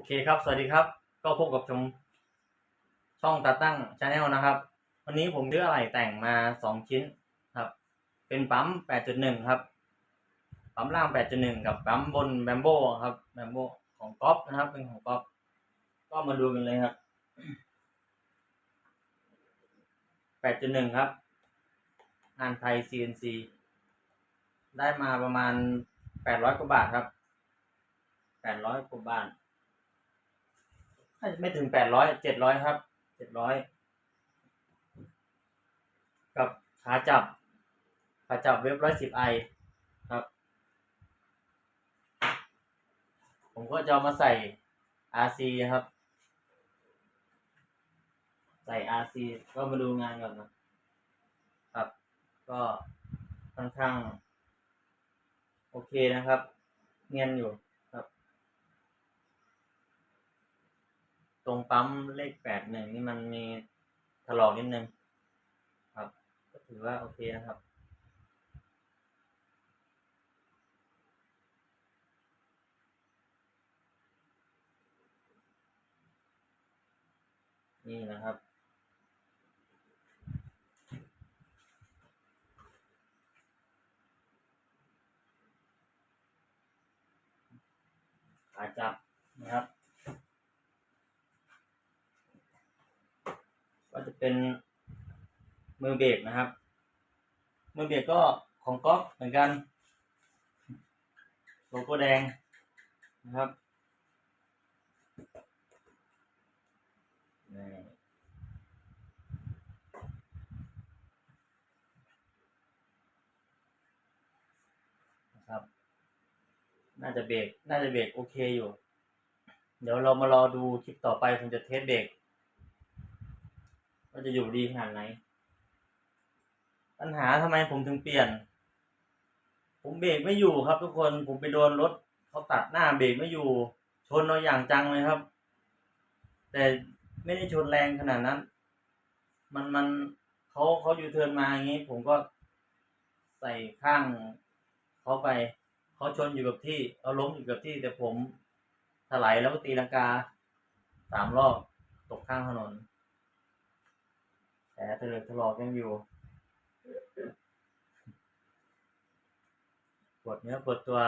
อเคครับ สวัสดีครับ ก็พบกับชมช่องตัดตั้งชาแนลนะครับ วันนี้ผมเลือกอะไหล่แต่งมาสองชิ้นครับ เป็นปั๊ม8.1ครับ ปั๊มล่าง8.1กับปั๊มบนแบมโบครับแบมโบของก๊อฟนะครับ เป็นของก๊อฟก็มาดูกันเลยครับ8.1ครับ งานไทย CNC ได้มาประมาณ800กว่าบาทครับ800กว่าบาท ไม่ถึงแปดร้อยเจ็ดร้อยครับเจ็ดร้อยกับขาจับขาจับเว็บร้อยสิบไอครับ ผมก็จะเอามาใส่ RC ครับ ใส่ RC ก็มาดูงานก่อนนะครับ ก็ค่อนข้าง โอเคนะครับ เงียนอยู่ ตรงปั๊มเลขแปดหนึ่งนี่มันมีถลอกนิดนึงครับ ก็ถือว่าโอเคนะครับนี่นะครับขาจับนะครับ ก็จะ เป็นมือเบรกนะครับ มือเบรกก็ของก๊อฟเหมือนกัน โลโก้แดงนะครับนี่นะครับ น่าจะเบรกน่าจะเบรกโอเคอยู่ เดี๋ยวเรามารอดูคลิปต่อไปผมจะเทสเบรก ว่าจะอยู่ดีขนาดไหน ปัญหาทำไมผมถึงเปลี่ยน ผมเบรกไม่อยู่ครับ ทุกคน ผมไปโดนรถเขาตัดหน้าเบรกไม่อยู่ ชนเราอย่างจังเลยครับ แต่ไม่ได้ชนแรงขนาดนั้น มันมันเขาเขาอยู่เทิร์นมาอย่างนี้ ผมก็ใส่ข้างเขาไปเขาชนอยู่กับที่เขาล้มอยู่กับที่ แต่ผมถลายแล้วก็ตีลังกาสามรอบตกข้างถนน แผลถลอกถลอกยังอยู่ปวดเนื้อปวดตัว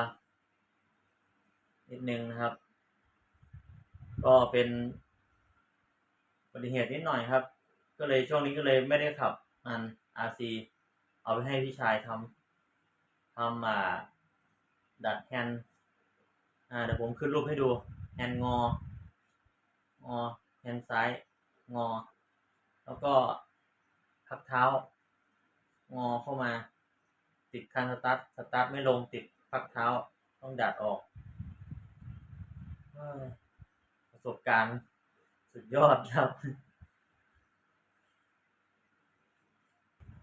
นิดนึงนะครับ ก็เป็นอุบัติเหตุนิดหน่อยครับ ก็เลยช่วงนี้ก็เลยไม่ได้ขับอัน RC เอาไปให้พี่ชายทำทำอ่าดัดแฮนอ่าเดี๋ยวผมขึ้นรูปให้ดู แฮนงองอแฮนซ้าย งอ แล้วก็ พักเท้างอเข้ามา ติดคันสตาร์ทสตาร์ทไม่ลงติดพักเท้าต้องดัดออกประสบการณ์สุดยอดครับ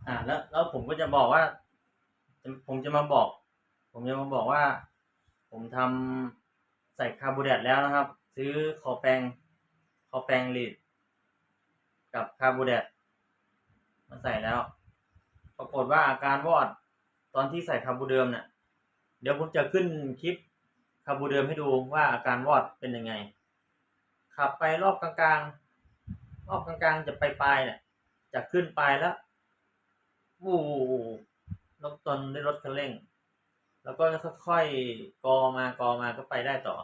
อ่าแล้วแล้วผมก็จะบอกว่า ผมจะมาบอก ผมจะมาบอกว่า ผมทำใส่คาร์บูเดตแล้วนะครับ ซื้อคอแปงคอแปงลีดกับคาร์บูเดต มาใส่แล้ว ปรากฏว่าอาการวอดตอนที่ใส่คาร์บูเดิมเนี่ยเดี๋ยวผมจะขึ้นคลิปคาร์บูเดิมให้ดูว่าอาการวอดเป็นยังไง ขับไปรอบกลางๆ รอบกลางๆ จะไปปลายเนี่ยจะขึ้นปลายแล้ววู้ลบตนได้รถคันเร่ง แล้วก็ค่อยๆกอมากอมาก็ไปได้ต่อ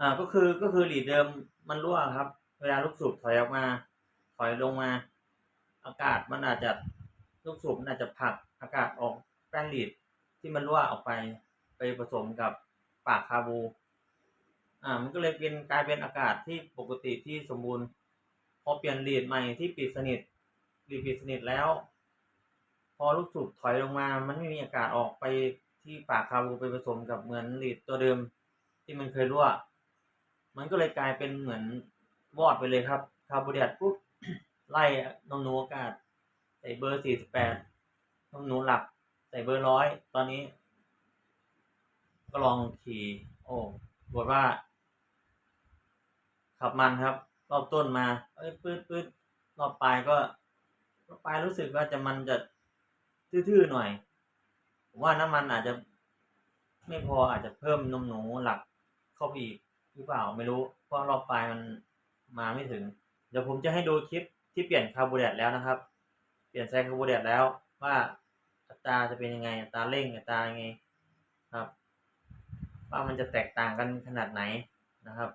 อ่า ก็คือก็คือหลีดเดิมมันรั่วครับ เวลาลูกสูบถอยออกมา ถอยลงมา อากาศมันอาจจะลูกสูบมันอาจจะผลักอากาศออกแป้นหลีดที่มันรั่วออกไปไปผสมกับปากคาบู อ่า มันก็เลยเป็นกลายเป็นอากาศที่ปกติที่สมบูรณ์ พอเปลี่ยนหลีดใหม่ที่ปิดสนิทหลีดปิดสนิทแล้ว พอลูกสูบถอยลงมา มันไม่มีอากาศออกไปที่ปากคาบูไปผสมกับเหมือนหลีดตัวเดิมที่มันเคยรั่ว มันก็เลยกลายเป็นเหมือนวอดไปเลยครับคาร์บูเดตปุ๊บไล่นมหนูอากาศ ใส่เบอร์สี่สิบแปดนมหนูหลัก ใส่เบอร์ร้อยตอนนี้ ก็ลองขี่โอ้บอกว่า ขับมันครับ รอบต้นมา เอ้ยปื๊ดปื๊ดรอบปลายก็รอบปลายรู้สึกว่าจะมันจะทื่อๆหน่อยผมว่าน้ำมันอาจจะ ไม่พออาจจะเพิ่มนมหนูหลักเข้าไปอีก หรือเปล่าไม่รู้เพราะรอบปลายมันมาไม่ถึง เดี๋ยวผมจะให้ดูคลิปที่เปลี่ยนคาร์บูเรตแล้วนะครับ เปลี่ยนไซคาร์บูเรตแล้วว่าอัตราจะเป็นยังไงอัตราเร่งอัตรายังไงครับ ว่ามันจะแตกต่างกันขนาดไหนนะครับ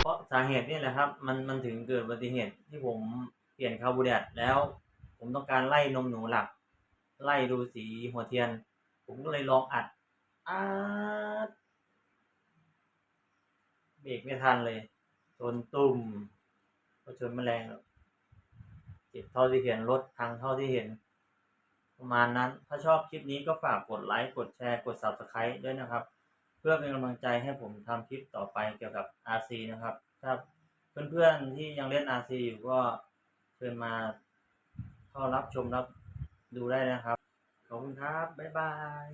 เพราะสาเห ตุนี่แหละครับ มันมันถึงเกิดอุบัติเหตุที่ผมเปลี่ยนคาร์บูเรตแล้ว ผมต้องการไล่นมหนูหลัก ไล่ดูสีหัวเทียน ผมก็เลยลองอัดอัดเบรกไม่ทันเลยชนตุ่มก็ชนแมลงเจ็บเท่าที่เห็นรถพังเท่าที่เห็น ประมาณนั้น ถ้าชอบคลิปนี้ก็ฝากกดไลค์ กดแชร์ กด Subscribe ด้วยนะครับ เพื่อเป็นกำลังใจให้ผมทำคลิปต่อไปเกี่ยวกับ RC นะครับ ครับเพื่อนๆที่ยังเล่น RC อยู่ก็เชิญมาเข้ารับชมรับดูได้นะครับ ขอบคุณครับ บ๊ายบาย